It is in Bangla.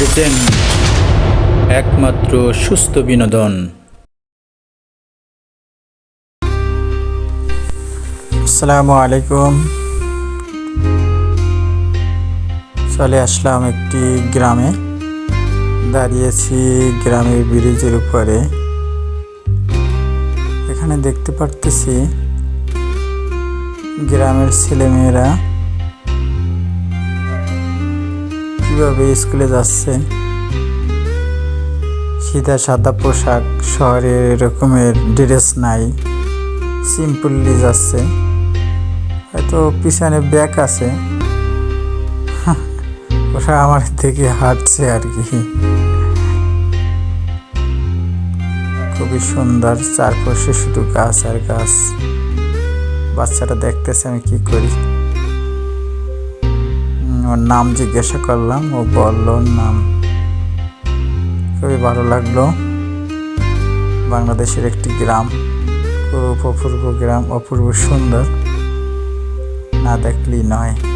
প্রেজেন্ট একমাত্র সুস্থ বিনোদন। আসসালামু আলাইকুম। চলে আসলাম একটি গ্রামে। দাঁড়িয়েছি গ্রামের ব্রিজের উপরে। এখানে দেখতে পারতেছি গ্রামের ছেলেমেয়েরা কীভাবে স্কুলে যাচ্ছে? সিধা সাদা পোশাক শহরের এরকমের ড্রেস নাই। সিম্পললি যাচ্ছে। হয়তো পিছনে ব্যাগ আছে। ওরা আমার থেকে হাঁটছে আর কি। খুবই সুন্দর চারপাশে শুধু গাছ আর গাছ। বাচ্চাটা দেখতেছে আমি কি করি। ওর নাম জিজ্ঞাসা করলাম, ও বলল, নাম খুবই ভালো লাগল। বাংলাদেশের একটি গ্রাম, খুব অপূর্ব গ্রাম, অপূর্ব সুন্দর। না দেখলেই নয়।